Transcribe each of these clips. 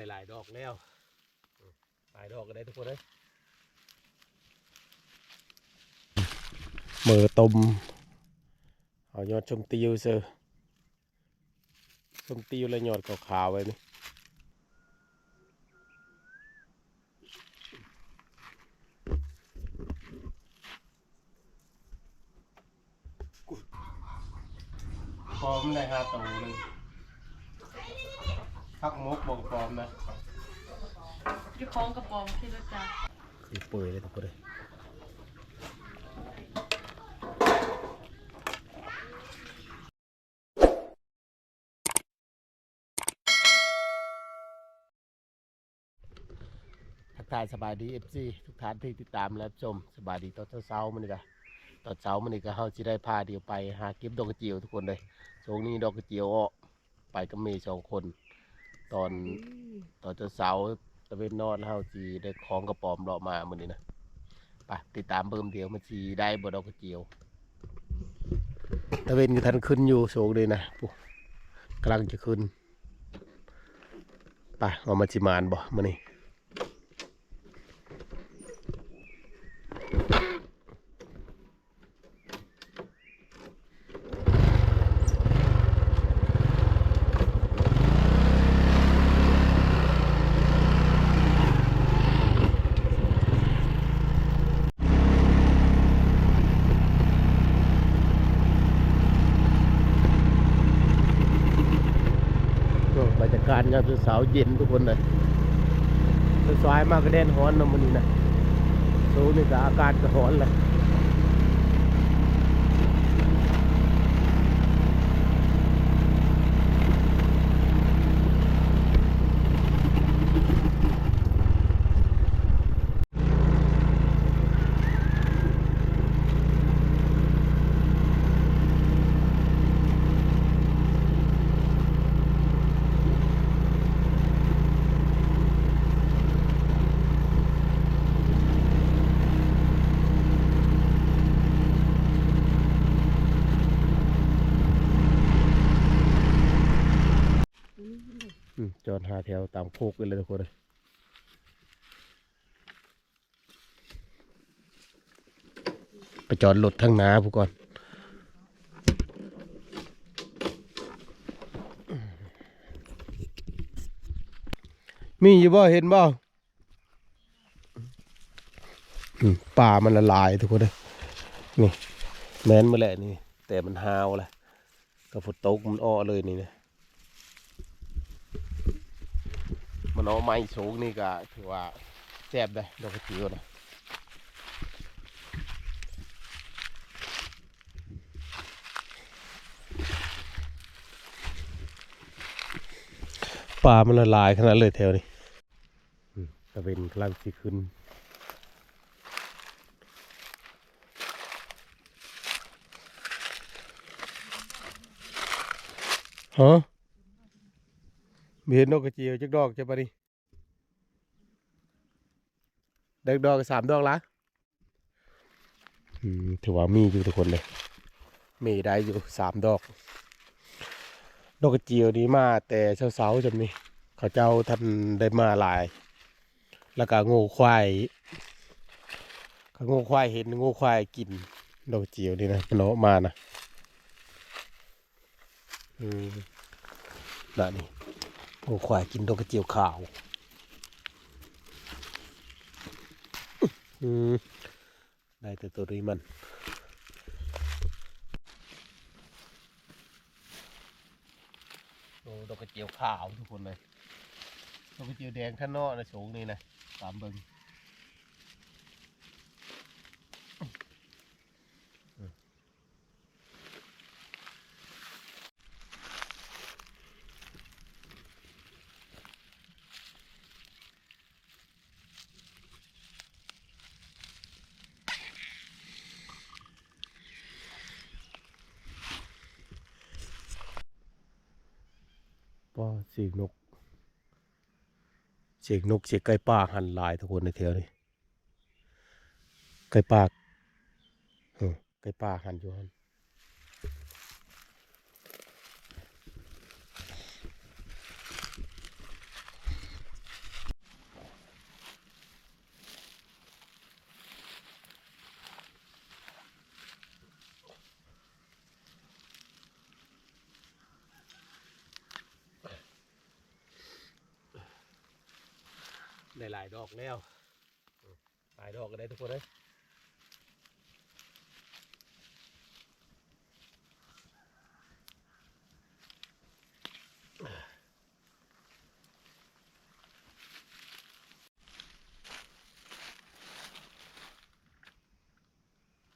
ได้หลายดอกแล้วหลายดอกก็ได้ทุกคนเลยมือตมเอายอดชมติวเซอร์ชมติวแล้วยอดขาวๆไว้นี่พร้อมได้ห้าตัวหนึงพักมุกบอกพร้อมนะ อยู่คล้องกระป๋องที่รถจ้า คือเปื่อยเลยทุกคนเลย ทักทายสบายดีเอฟซีทุกท่านที่ติดตามและรับชมสบายดีตอนเช้าๆมันนี่กะตอนเช้ามันนี่ก็เฮาสิได้พาเดียวไปหาเก็บดอกกระเจียวทุกคนเลยช่วงนี้ดอกกระเจียวออกไปกับเมย์สองคน ตอนตอนเช้าๆตะเวนนอนเฮาสิได้ของกระป๋อมเลาะมามื้อนี้นะไปติดตามเบิ่มเดียวมันสิได้บ่ดอกกระเจียวตะเวนก็ทันขึ้นอยู่โชคเลยนะปุ๊กำลังจะขึ้นไปเอามาจิมานบ่มื้อนี้ากาศยามเช้าเย็นทุกคนเลยสายมากก็เดนฮ้อนนะมันนี่นะสูนี่ก็อากาศก็ฮ้อนเลย หาแถวตามโคกกันเลยทุกคนเลยไปจอดรถทั้งนาผู้ก่อนมีอยู่บ่เห็นบ่ป่ามันละลายทุกคนเลยนี่แม้นมาแหละนี่ แต่มันหาวแหละก็ฝนตกมันอ้อเลยนี่นะ มั นเอาไม้สูงนี่ก็ถือว่าแซ่บได้ดอกกระเจียวนะปลามันละลายขนาดเลยแถวนี้ตะเวนกำลังสิขึ้นฮะ มีเห็นนกกระเจียวจักดอกจะปะนี่เด็กดอกก็สามดอกละอืมถือว่ามีอยู่ทุกคนเลย มีได้อยู่สามดอก ดอกกระเจียวนี้มาแต่เช้าๆจำนี่เขาเจ้าท่านได้มาหลาย แล้วก็งูควายเขางูควายเห็นงูควายกินดอกกระเจียวนี่นะมันออกมานะอืมน่ะนี่ โอ้ควายกินดอกกระเจียวขาวได้แต่ตัวนี้มันโอ้ดอกกระเจียวขาวทุกคนเลยดอกกระเจียวแดงข้างนอกนะสูงนี่นะสามเบิง เสียงนก เสียงนกเสียงไก่ป่าหันลายทุกคนในแถวนี้ไก่ป่าเออไก่ป่าหันอยู่หัน อกแล้วหลายดอกก็ได้ทุกคนเลย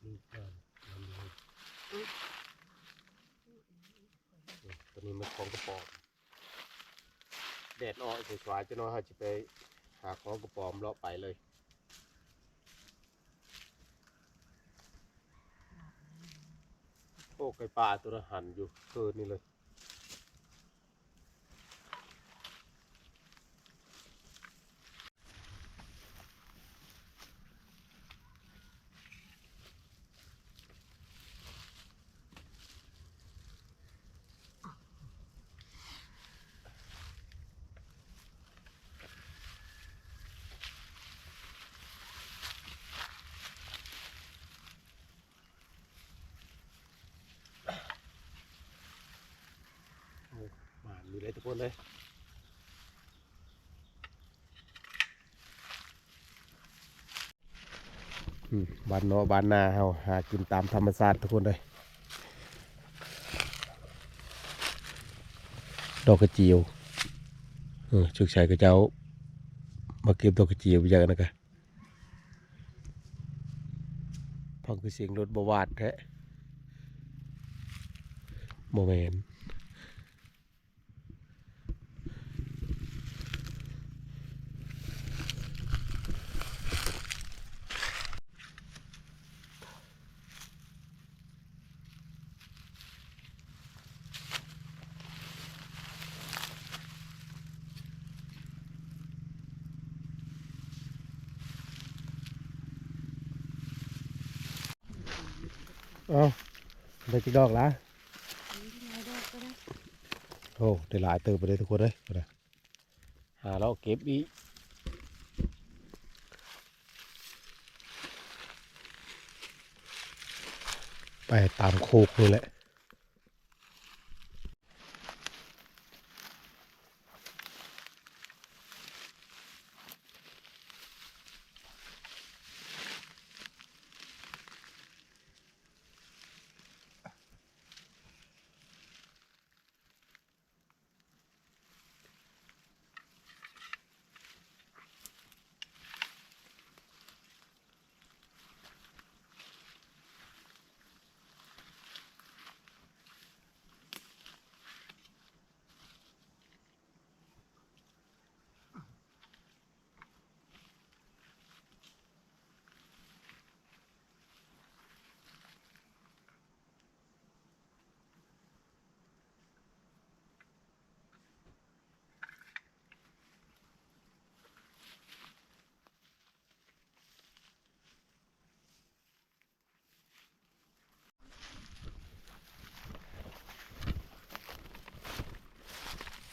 นี่ก่อนอันนี้อืมตัวนี้มันของกระป๋องแดดออกสวยๆจะน้อยเขาจะไป หาของกระป๋อมเลาะไปเลยโอ้ไก่ป่าตัวนั้นหันอยู่เกินนี่เลย โอ้ ดูเลยทุกคนเลยบ้านเนาะบานนาเฮาหากินตามธรรมชาติทุกคนเลยดอกกระเจียวเออชุกชายกับเจ้า มาเก็บดอกกระเจียวไปจากนั้นกันพังคือเสียงรถบวาดแท้โมเมนต์ เอาได้กี่ดอกละโอ้ได้หลายเติมไปเลยทุกคนเลยไปเลยหาเราเก็บอีกไปตามโคกนี่แหละ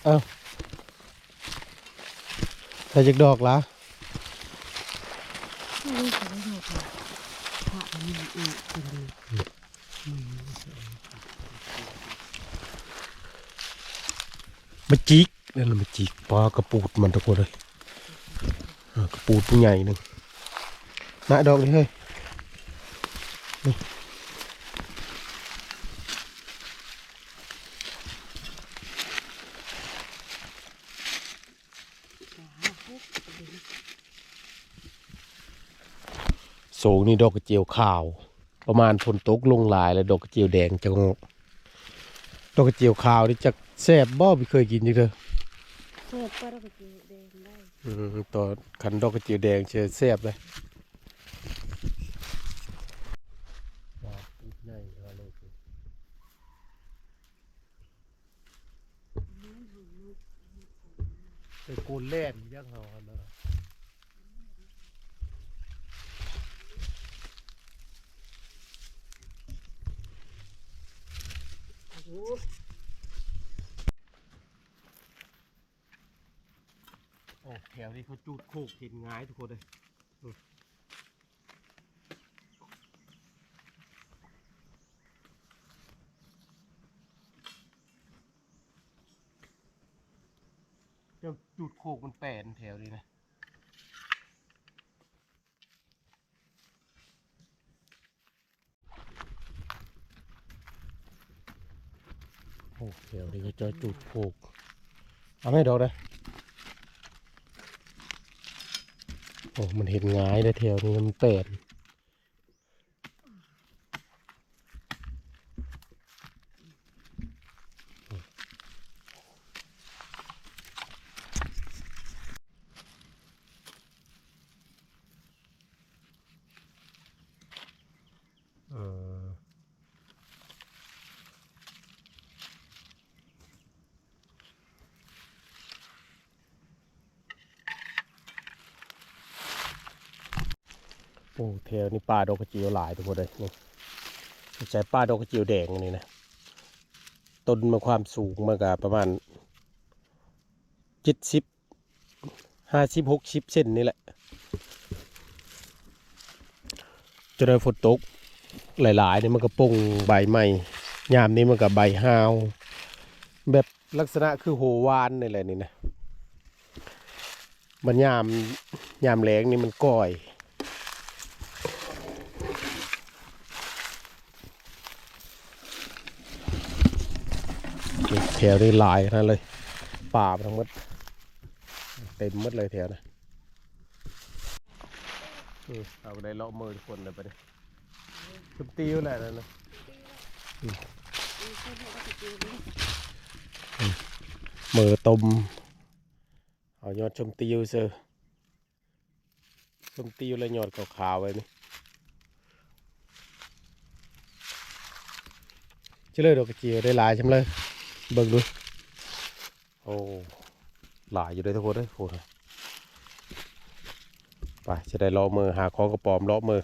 เอาใส่จักดอกละมาจิกนั่นแหละมาจิกปลากระปูดมันตะโกนเลยกระปูดผู้ใหญ่หนึ่งนะดอกนี้เฮ้ย โศกนี่ดอกกระเจียวขาว ประมาณฝนตกลงหลายแล้วดอกกระเจียวแดงจะงอกดอกกระเจียวขาวนี่จะแซ่บบ่ไม่เคยกินจังเด้อเสื้อปลาระเบิดแดงได้อืมตอนขันดอกกระเจียวแดงเชื่อแซ่บเลยไปกูเล่นยังเฮาหั่นนะ โอ้แถวนี้เขาจูดโคกกินง่ายทุกคนเลยเจ้าจูดโคกมันแปลนแถวนี้นะ อ้เดี๋ยวนี้ก็จอจุดผูกเอาไม่ดอกนะโอ้มันเห็นง่ายเลยแถวนี้มันเป็ดเออ โอ้แถวนี้ปลา ดอกกระเจียวหลายทุกคนเลยนี่ใช้ปลาดอกกระเจียวแดงนี่นะต้นมาความสูงมากะประมาณเจ็ดสิบห้าสิบหกสิบเซนนี่แหละจะได้ฝนตกหลายๆนี่มันก็ปงใบใหม่ยามนี้มันก็ใบหาว แบบลักษณะคือโหวานนี่แหละนี่นะมันยามยามแรงนี่มันก่อย แถวนี้ลายขนาดเลย ป่าทั้งหมดเต็มหมดเลยแถวนะเอาได้เลาะมือทุกคนเลยไปเลยชุบติ้วแหละนั่นะมือต้มเอายอดชมติ้วเซอชมติ้วแล้วยอดขาวๆไว้นี่เจะเลยดอกกระเจียวได้หลายใช่ไหมเลย เบิ่งดูโอ้หลายอยู่เลยทุกคนเลยโอ้ไปจะได้ล้อมือหาของกระป๋อมล้อมือ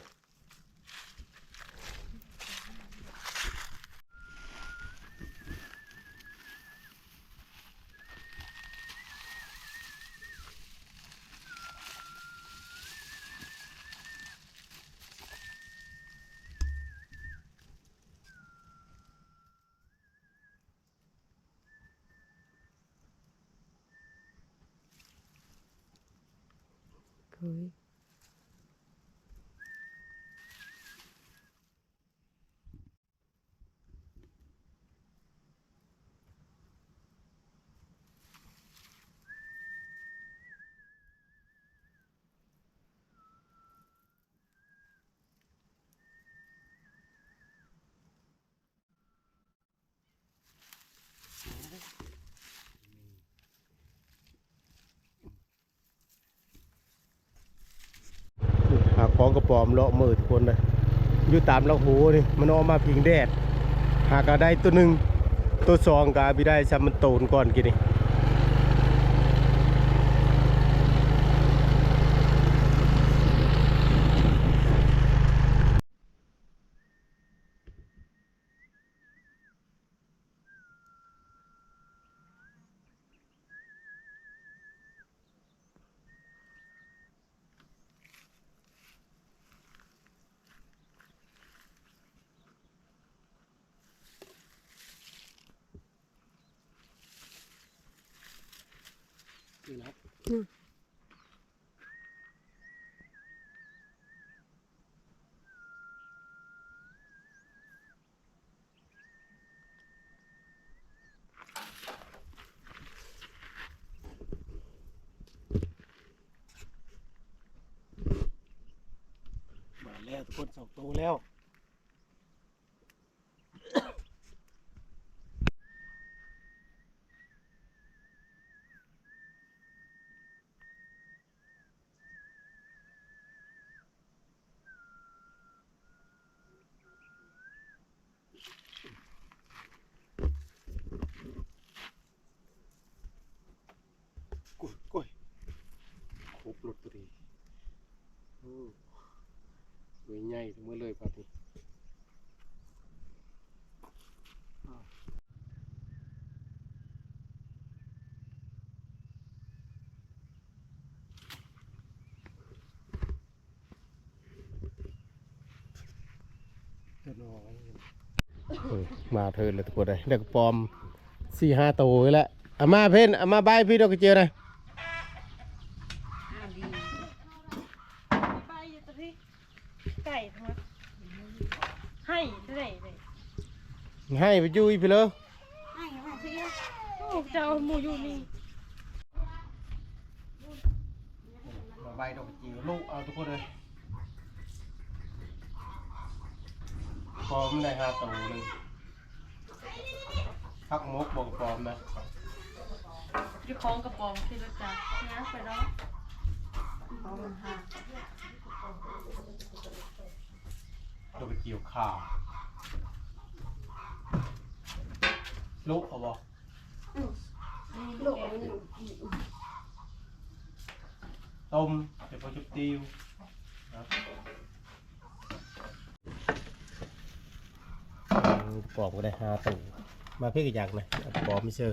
ของกระป๋อมเลาะมือทุกคนเลยอยู่ตามเราหูนี่มันออกมาพิงแดด หากได้ตัวหนึ่งตัวสองกาบิได้ซ้ำมันโตนก่อนกินนี่ มาแล้วทุกคนสองตัวแล้ว กุ้ยกุ้ยครบรถตัวดีโอ้ เวยใหญ่ทั้งหมดเลยปฏิมาเทินเลยทุกคนเลยเด็กปลอมสี่ห้าตัวแล้วเอามาเพ่นเอามาใบพี่ดอกกระเจียวนะ อ่าดีไปอยู่ตรงนี้ไก่ทั้งหมด ให้ได้เลยให้ไปจุ้ยพี่เลยให้ให้กเจ้าหมูอยู่นี่มาใบดอกกระจิ๋วลูกเอาทุกคนเลยพร้อมเลยฮะตูหนึงพักมุกบอกพร้อมนะอยู่คล้องกระป๋องที่รถจักรนะไปเนาะ เอามันค่ะดอกกระจิ๋วขาวลูกเอาบอกลูกต้มเดี๋ยวพอจุบติวนะปอบก็ได้ห้าตูมาเพื่อกี่อย่างนะเอาปอบไม่เชื่อ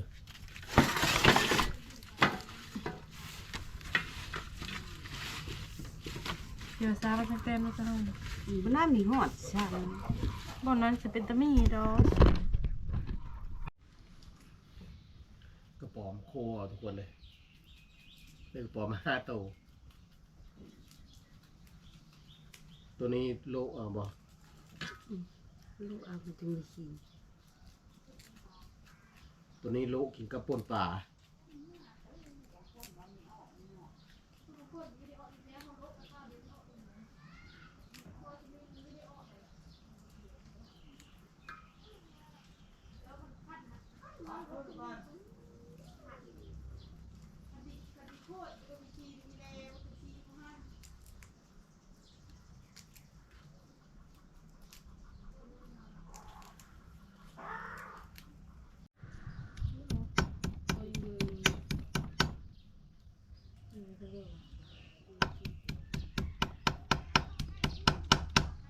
ดี๋ยวซาไปเต็มๆแล้วจะห้องมันน่ามีหอดช่างบ่อนนั้นจะเป็นตะมี่ดอกกระป๋อมโคเอาทุกคนเลยเป็นกระป๋อมห้าตัวตัวนี้โลกเอาบอกลูกเอามันจึงมีขี้ตัวนี้โลกกินกับป่นป่า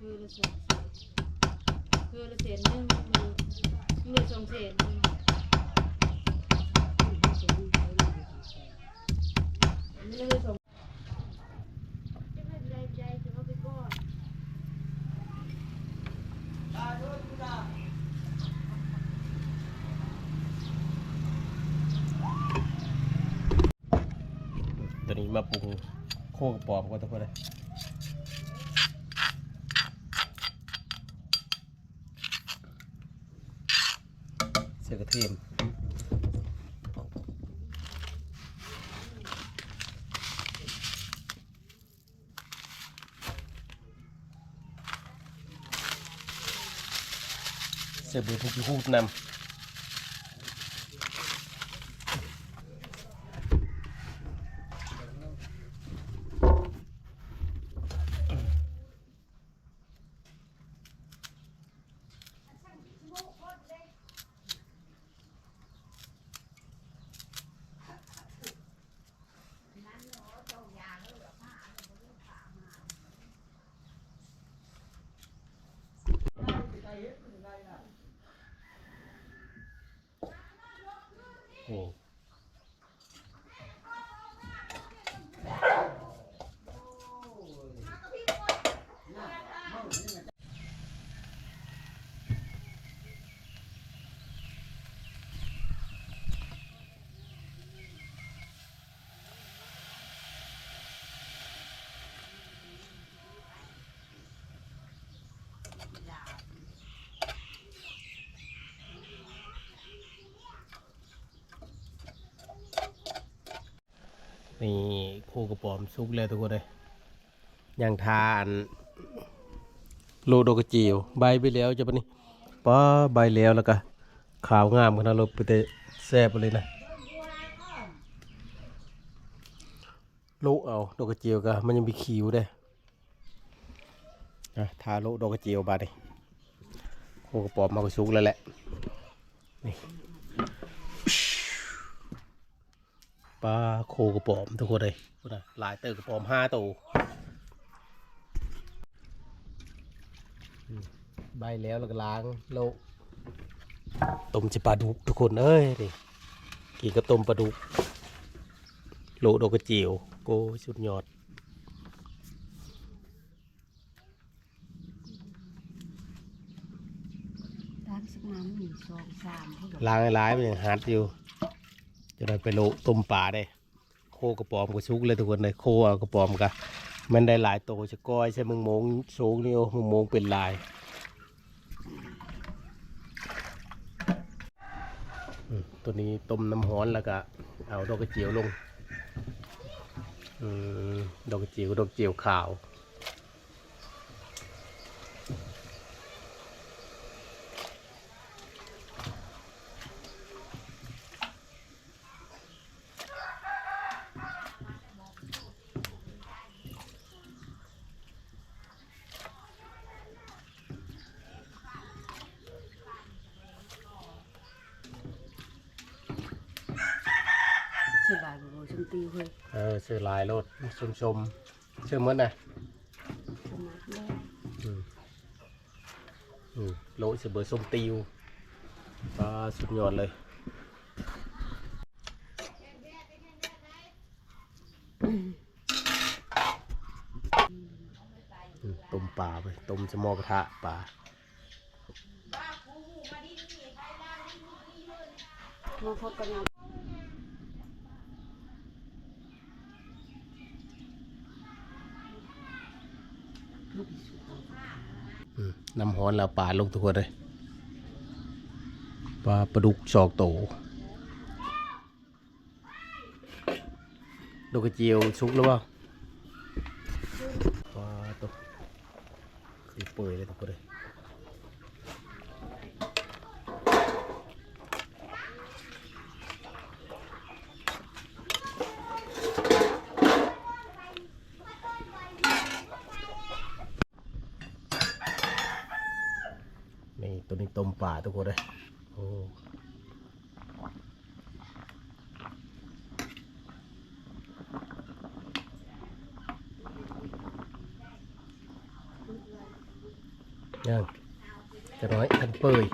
คือ ละสองคือละเศษหนึ่งคือคือละสองเศษหนึ่งนี่คือสองตัวนี้มาปรุงโคกระปอมก่อนทุกคนเลยเสือกระเทีมเสบือพุกิฮูดนำ โอ้ นี่โคกระป๋อมซุกเลยทุกคนเลยยังทานโลโดกระจิวใบไปแล้วจะปะนี่ป้าใบแล้วแล้วก็ขาวงามขนาดเราไปแต่แซ่บไปเลยนะโลเอาดอกกระเจียวก็มันยังมีคิวได้นะทาโลดอกกระเจียวบาดนี่โคกระป๋อมมาก็ซุกแล้วแหละนี่ ปลาโคกระป๋อมทุกคนเลยพูดนะหลายเตอกระป๋อมห้าตัวอืมใบแล้วแล้วก็ล้างโลกต้มจะปลาดุกทุกคนเอ้ยนี่กินกับต้มปลาดุกโลดอกกระเจียวโกสุดยอดด้านสักน้ำหนึ่งสองสามให้หลล้างให้ร้ายมันยังฮัดอยู่ จะได้ไปโลต้มปลาได้ โคกระป๋อมก็ชุกเลยทุกคนเลยโคกระป๋อมก็มันได้หลายโตวจะก้อยใช่มึงโมงสูงนี่โอ้มึงโมงเป็นลายตัวนี้ต้มน้ำร้อนแล้วก็เอาดอกกระเจียวลงอืมดอกกระเจียวดอกกระเจียวขาว เสียด ปีเฮ้ยเออซื้อลายรถชมชมๆชื่อมันนะสมัยแรกอืมอืมโลสิเบอร์ส้มติวปลาสุดยอดเลย อืมต้มปลาไปต้มสมอกระทะปลา มาพบกันนะ อืมน้ำฮ้ อนแล้วปลาลงทุกคนเลยปลาปลาดุกสอกโตดอกกระเจียวชุกหรือเปล่าปลาตัวคือเปื่อยเลยทุกคนเลยนี่ตัว นี้ต้มปลาทุกคนเลยโอ้ยังจะน้อยทันเปื่อย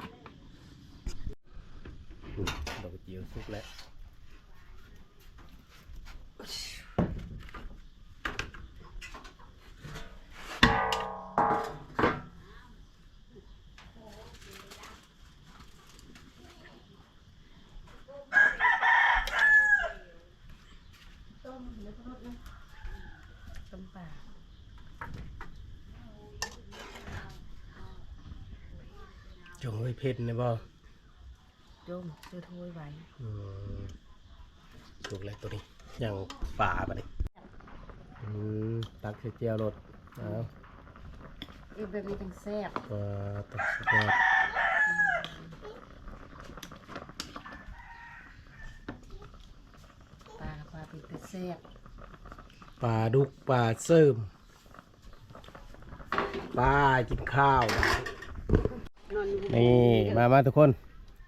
อืมดอกกระเจียวสุกแล้ว ต้มปลา จงไว้เผ็ดนะบ่โจมเจอถ้วยไว้อืมถูกแล้วตัวนี้อย่างป่าปะนี่อืมตักใส่เจียวรสเอาเอ้แบบนี้จังแซ่บปลาตักสุดยอดปลาปลาเป็นแต่แซ่บปลาดุกปลาเสริมปลากินข้าว นอนอยู่นี่มามาทุกคน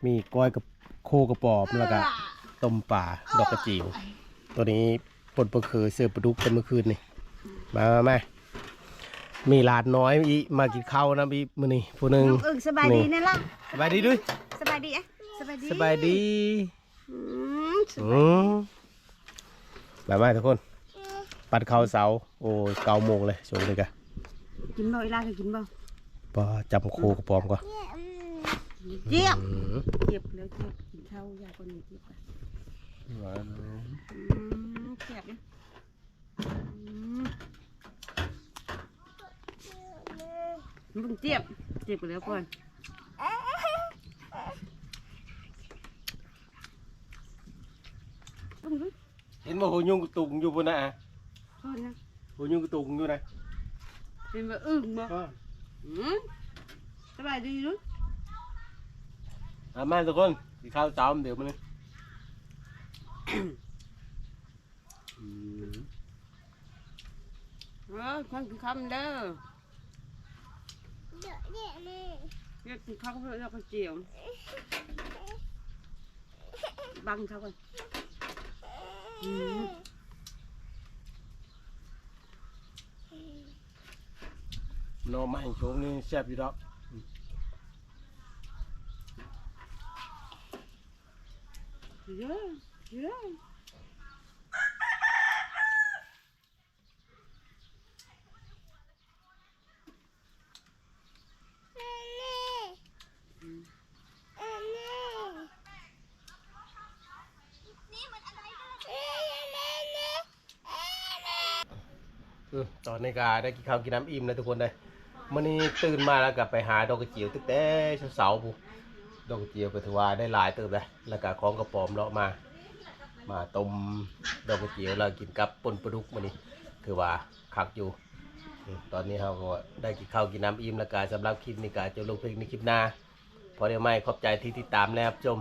มีก้อยกับโคกระปอบแล้วก็ต้มป่าดอกกระจิ๋วตัวนี้ปนปลาเคือเสือปลาดุกกันเมื่อคืนนี่มามามามีหลานน้อยอีมากินข้าวนะอีมื้อนี้ผู้หนึงน้องอึ่งสบายดีนะล่ะสบายดีด้วยสบายดีอะสบายดีสบายดีอืมอืมมามาทุกคน ปัดข้าวเสาโอ้ยเก้าโมงเลยช่วงนี้กะกินบ่อีลาก็กินบ่ ปอจำโคกระปอมก่อนเจี๊ยบอืมเจี๊ยบแล้วเจี๊ยบกินข้าวยาคนนี้เจี๊ยบอะอืมเจี๊ยบเนี่ยอืมมึงเจี๊ยบเจี๊ยบไปแล้วก่อนบึ้งบึ้งเห็นว่าหูยุงกระตุงอยู่บนน่ะโทษนะหูยุงกระตุงอยู่นะเป็นว่าอึ้งบ่ อืมสบายดีลูกมามาทุกคนกินข้าวเช้าเดี๋ยวมันนี่อืมเออคนกินข้าวมันเด้อเรียกกินข้าวเพื่อเราก็เจียวบังเขาก่อนอืม หนอไม้โชงนี่แซ่บอยู่ดอกเยอะเยอะตอนนี้ก็ได้กินข้าวกินน้ำอิ่มนะทุกคนเลย มื่อนี้ตื่นมาแล้วก็ไปหาดอกกระเจียวตั้งแต่เช้าๆพูดอกกระเจียวก็ถือว่าได้หลายเติบเลยแล้วก็ของกระป๋อมเลาะมา มาต้มดอกกระเจียวแล้วกินกับป่นปลาดุกมานี่ถือว่าคักอยู่ ตอนนี้เราก็ได้กินข้าวกินน้ำอิ่มแล้วก็สำหรับคลิปนี้ก็จะลงเพลงในคลิปหน้าพอเดี๋ยวไม่ขอบใจที่ติดตามแล้วครับชม